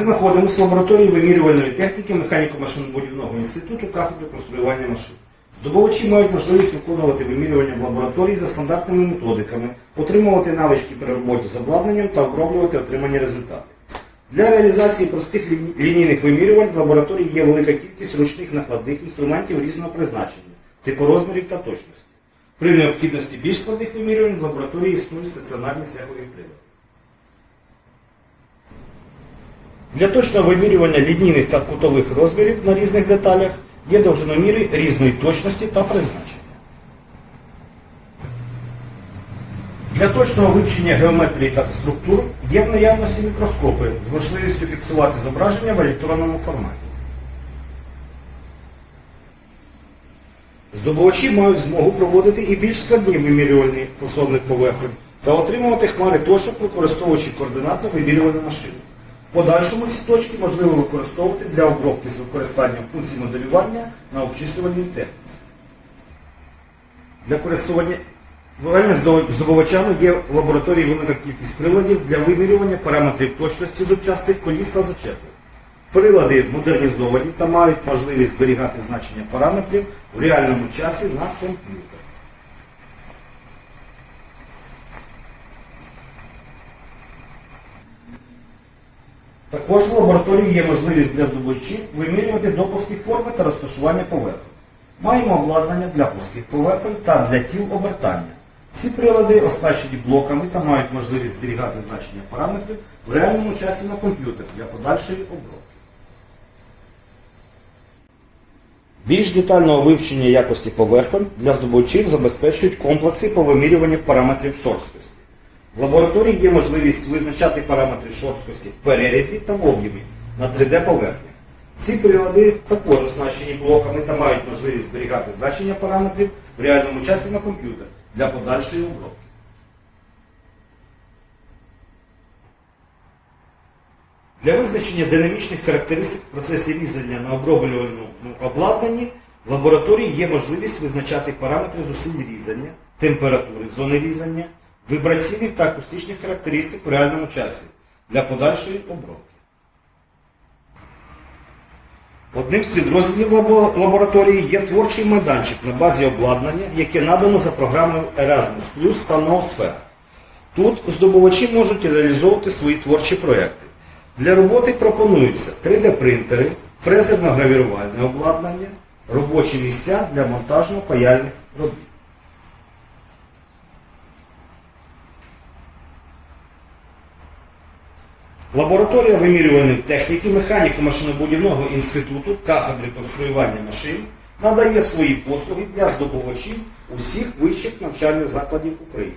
знаходимося в лабораторії вимірювальної техніки механіко-машинобудівного інституту кафедри конструювання машин. Здобувачі мають можливість виконувати вимірювання в лабораторії за стандартними методиками, отримувати навички при роботі з обладнанням та оброблювати отримані результати. Для реалізації простих лінійних вимірювань в лабораторії є велика кількість ручних накладних інструментів різного призначення, типу розмірів та точності. При необхідності більш складних вимірювань в лабораторії існують стаціонарні цегові прилади. Для точного вимірювання лінійних та кутових розмірів на різних деталях є довжиноміри різної точності та призначення. Для точного вивчення геометрії та структур є в наявності мікроскопи з можливістю фіксувати зображення в електронному форматі. Здобувачі мають змогу проводити і більш складні вимірювальні фасовних поверхонь та отримувати хмари точок, використовуючи координатно вимірювальну машину. Подальшому ці точки можливо використовувати для обробки з використанням функцій моделювання на обчислювальній техніці. Для користування здобувачами є в лабораторії велика кількість приладів для вимірювання параметрів точності зубчастих коліс та зачепів. Прилади модернізовані та мають можливість зберігати значення параметрів в реальному часі на комп'ютері. Також в лабораторії є можливість для здобувачів вимірювати допуски форми та розташування поверхонь. Маємо обладнання для пуских поверхонь та для тіл обертання. Ці прилади оснащені блоками та мають можливість зберігати значення параметрів в реальному часі на комп'ютер для подальшої обробки. Більш детального вивчення якості поверхонь для здобувачів забезпечують комплекси по вимірюванню параметрів шорсткості. В лабораторії є можливість визначати параметри шорсткості в перерізі та в об'ємі на 3D-поверхнях. Ці прилади також оснащені блоками та мають можливість зберігати значення параметрів в реальному часі на комп'ютер для подальшої обробки. Для визначення динамічних характеристик в процесі різання на оброблювальному обладнанні в лабораторії є можливість визначати параметри зусиль різання, температури зони різання, вібраційних та акустичних характеристик в реальному часі для подальшої обробки. Одним з підрозділів лабораторії є творчий майданчик на базі обладнання, яке надано за програмою Erasmus Plus та Ноосфера. Тут здобувачі можуть реалізовувати свої творчі проекти. Для роботи пропонуються 3D-принтери, фрезерно-гравірувальне обладнання, робочі місця для монтажно-паяльних робіт. Лабораторія вимірювальної техніки механіко-машинобудівного інституту кафедри конструювання машин надає свої послуги для здобувачів усіх вищих навчальних закладів України.